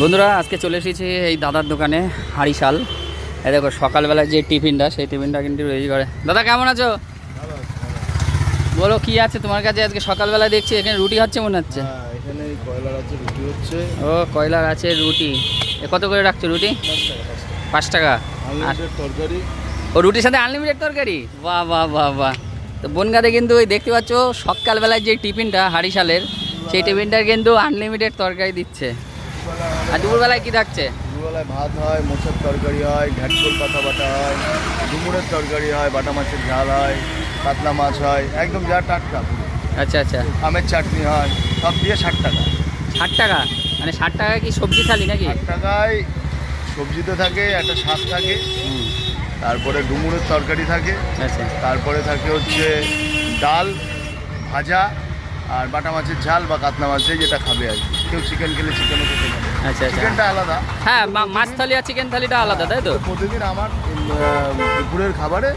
বন্ধুরা আজকে চলে এসেছি এই দাদার দোকানে হাড়িশাল এই দেখো সকালবেলা যে টিফিনটা সেই টিফিনটা কিন্তু রেডি করে। দাদা কেমন আছো? বলো কি আছে তোমার কাছে? আজকে সকালবেলা দেখছি এখানে রুটি হচ্ছে মনে হচ্ছে। হ্যাঁ এখানে কয়লার আছে রুটি হচ্ছে। ও কয়লার আছে রুটি। এ কত করে রাখছো রুটি? পাঁচ টাকা তরকারি। ও রুটির সাথে আনলিমিটেড তরকারি? বাহ বাহ বাহ বাহ। তো বনগাতে কিন্তু ওই দেখতে পাচ্ছ সকালবেলায় যে টিফিনটা হাড়িশালের সেই টিফিনটার কিন্তু আনলিমিটেড তরকারি দিচ্ছে। আর দুপুরবেলায় কি থাকছে? দুবেলায় ভাত হয় মোচার তরকারি হয় ঘাটকোল পাতা বাটা হয় ডুমুরের তরকারি হয় বাটা মাছের ঝাল হয় কাতলা মাছ হয় একদম যা টাটকা। আচ্ছা আচ্ছা। আমের চাটনি হয় সব দিয়ে ষাট টাকা। ষাট টাকা? মানে ষাট টাকা কি সবজি থালি নাকি? ষাট টাকায় সবজিতে থাকে একটা শাক থাকে তারপরে ডুমুরের তরকারি থাকে আচ্ছা। তারপরে থাকে হচ্ছে ডাল ভাজা আর বাটা মাছের ঝাল বা কাতলা মাছ যেটা খাবে আর কি। কেউ চিকেন খেলে চিকেনও খেতে পারে। আচ্ছা আচ্ছা। চিকেনটা আলাদা। হ্যাঁ মাছ থালি আর চিকেন থালিটা আলাদা তাই তো? প্রতিদিন আমার দুপুরের খাবারে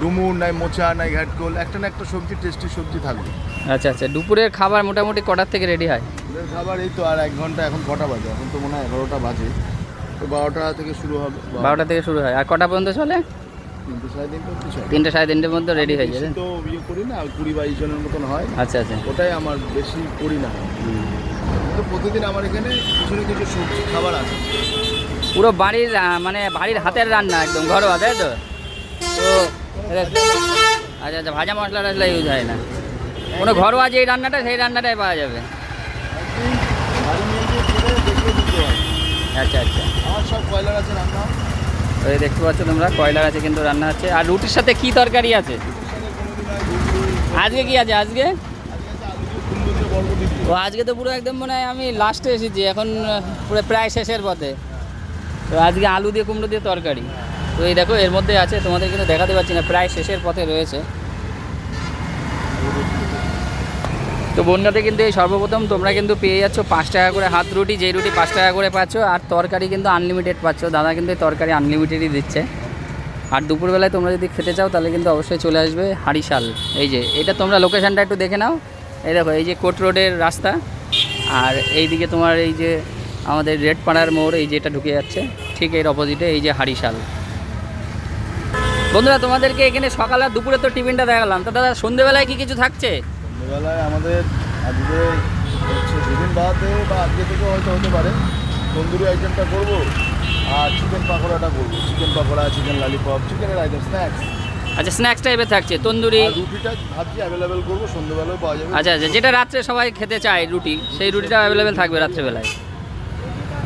ডুমুর নাই মোচা নাই একটা না একটা সবজি টেস্টি সবজি থাকবে। আচ্ছা আচ্ছা দুপুরের খাবার মোটামুটি কটার থেকে রেডি হয়? দুপুরের খাবার এই তো আর এক ঘণ্টা এখন কটা বাজে? এখন তো মনে হয় এগারোটা বাজে। তো বারোটা থেকে শুরু হবে। বারোটা থেকে শুরু হয়। আর কটা পর্যন্ত চলে? তিনটে সাড়ে তিনটের মধ্যে রেডি হয়ে তো ইয়ে করি না কুড়ি বাইশ জনের মতন হয়। আচ্ছা আচ্ছা। ওটাই আমার বেশি করি না। কিন্তু প্রতিদিন আমার এখানে কিছু না কিছু সবজি খাবার আছে। পুরো বাড়ির মানে বাড়ির হাতের রান্না একদম ঘরোয়া তাই তো? তো আচ্ছা আচ্ছা ভাজা মশলা টসলা ইউজ হয় না। কোনো ঘরোয়া যেই রান্নাটা সেই রান্নাটাই পাওয়া যাবে। আচ্ছা আচ্ছা। আমার সব কয়লার আছে রান্না। তো দেখতে পাচ্ছ তোমরা কয়লার আছে কিন্তু রান্না হচ্ছে। আর রুটির সাথে কি তরকারি আছে? আজকে কি আছে আজকে? তো আজকে তো পুরো একদম মনে হয় আমি লাস্টে এসেছি, এখন পুরো প্রায় শেষের পথে। তো আজকে আলু দিয়ে, কুমড়ো দিয়ে তরকারি। তো এই দেখো, এর মধ্যে আছে, তোমাদের কিন্তু দেখাতে পাচ্ছি না, প্রায় শেষের পথে রয়েছে। তো বনগাতে কিন্তু এই সর্বপ্রথম তোমরা কিন্তু পেয়ে যাচ্ছ পাঁচ টাকা করে হাত রুটি, যেই রুটি পাঁচ টাকা করে পাচ্ছ, আর তরকারি কিন্তু আনলিমিটেড পাচ্ছ। দাদা কিন্তু এই তরকারি আনলিমিটেডই দিচ্ছে। আর দুপুরবেলায় তোমরা যদি খেতে চাও, তাহলে কিন্তু অবশ্যই চলে আসবে হাড়িশাল এই যে, এটা তোমরা লোকেশানটা একটু দেখে নাও। এই দেখো, এই যে কোট রোডের রাস্তা, আর এইদিকে তোমার এই যে আমাদের রেডপাড়ার মোড়, এই যেটা ঢুকে যাচ্ছে, ঠিক এর অপোজিটে এই যে হাড়িশাল। বন্ধুরা, তোমাদেরকে এখানে সকাল আর দুপুরে তো টিফিনটা দেখালাম। তো দাদা, সন্ধেবেলায় কি কিছু থাকছে? সন্ধ্যেবেলায় আমাদের আজকে দুদিন বাদে বা আজকে থেকে হয়তো হতে পারে। তন্দুরি আইটেমটা করব আর চিকেন পাকোড়াটা করব। চিকেন পাকোড়া চিকেন লালিপপ চিকেনের আইটেম স্ন্যাক্স আচ্ছা স্ন্যাক্স টাইপের থাকছে তন্দুরি। রুটিটা ভাবছি অ্যাভেলেবেল করব সন্ধ্যেবেলাও পাওয়া যাবে। আচ্ছা আচ্ছা যেটা রাত্রে সবাই খেতে চায় রুটি সেই রুটিটা অ্যাভেলেবেল থাকবে রাত্রেবেলায়।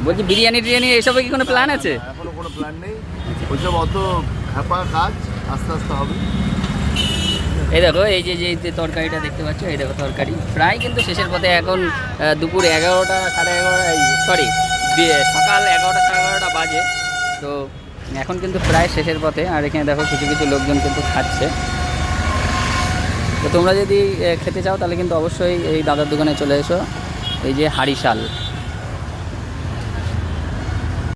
বলছি বিরিয়ানি টিরিয়ানি এইসবে কি কোনো প্ল্যান আছে? এখনও কোনো প্ল্যান নেই। ওইসব অত খ্যাপা কাজ আস্তে আস্তে হবে। এই দেখো এই যে যে যে তরকারিটা দেখতে পাচ্ছ এই দেখো তরকারি। প্রায় কিন্তু শেষের পথে এখন দুপুর এগারোটা সাড়ে এগারোটা সরি সকাল এগারোটা সাড়ে এগারোটা বাজে। তো এখন কিন্তু প্রায় শেষের পথে, আর এখানে দেখো কিছু কিছু লোকজন কিন্তু খাচ্ছে। তো তোমরা যদি খেতে চাও তাহলে কিন্তু অবশ্যই এই দাদার দোকানে চলে এসো। এই যে হাড়িশাল।